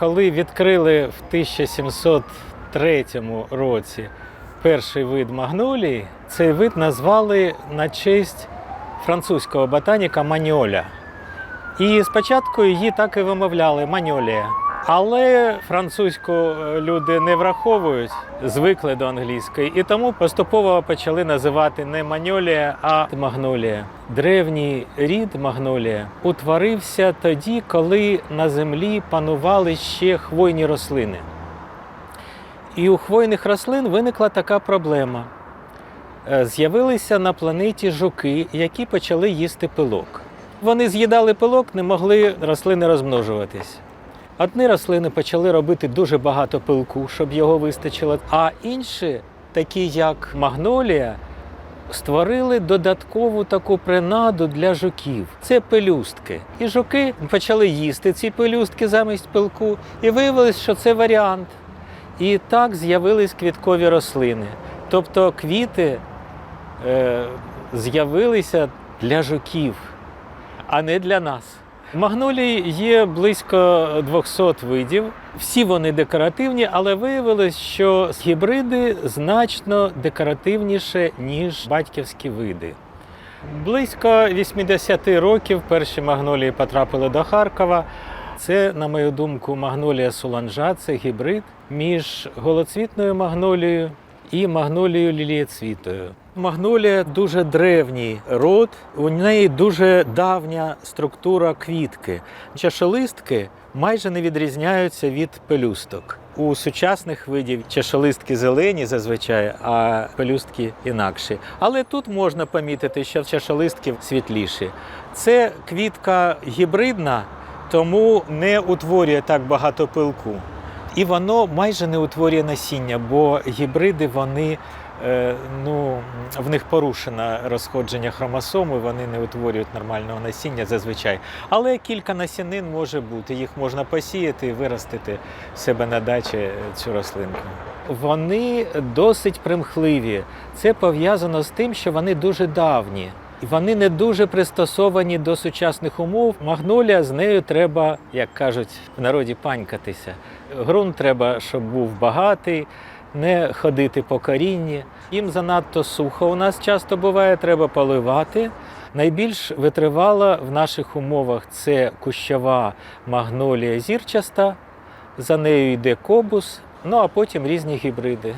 коли відкрили в 1703 році перший вид магнолії, цей вид назвали на честь французького ботаніка Маньоля. І спочатку її так і вимовляли Маньолія. Але французьку е, люди не враховують, звикли до англійської, і тому поступово почали називати не маньолія, а магнолія. Древній рід магнолія утворився тоді, коли на землі панували ще хвойні рослини. І у хвойних рослин виникла така проблема. Е, З'явилися на планеті жуки, які почали їсти пилок. Вони з'їдали пилок, не могли рослини розмножуватись. Одні рослини почали робити дуже багато пилку, щоб його вистачило, а інші, такі як магнолія, створили додаткову таку принаду для жуків. Це пелюстки. І жуки почали їсти ці пелюстки замість пилку, і виявилось, що це варіант. І так з'явились квіткові рослини. Тобто квіти е, з'явилися для жуків, а не для нас. Магнолій є близько 200 видів. Всі вони декоративні, але виявилось, що гібриди значно декоративніше, ніж батьківські види. Близько 80 років перші магнолії потрапили до Харкова. Це, на мою думку, магнолія суланжа це гібрид між голоцвітною магнолією і магнолією лілієцвітою. Магнолія дуже древній род, у неї дуже давня структура квітки. Чашолистки майже не відрізняються від пелюсток. У сучасних видів чашолистки зелені зазвичай, а пелюстки інакші. Але тут можна помітити, що чашолистки світліші. Це квітка гібридна, тому не утворює так багато пилку. І воно майже не утворює насіння, бо гібриди вони е, ну, в них порушено розходження хромосом, вони не утворюють нормального насіння зазвичай. Але кілька насінин може бути. Їх можна посіяти і виростити в себе на дачі цю рослинку. Вони досить примхливі. Це пов'язано з тим, що вони дуже давні. І вони не дуже пристосовані до сучасних умов. Магнолія з нею треба, як кажуть в народі, панькатися. Ґрунт треба, щоб був багатий, не ходити по корінні. Їм занадто сухо у нас часто буває, треба поливати. Найбільш витривала в наших умовах це кущова магнолія зірчаста, за нею йде кобус, ну а потім різні гібриди.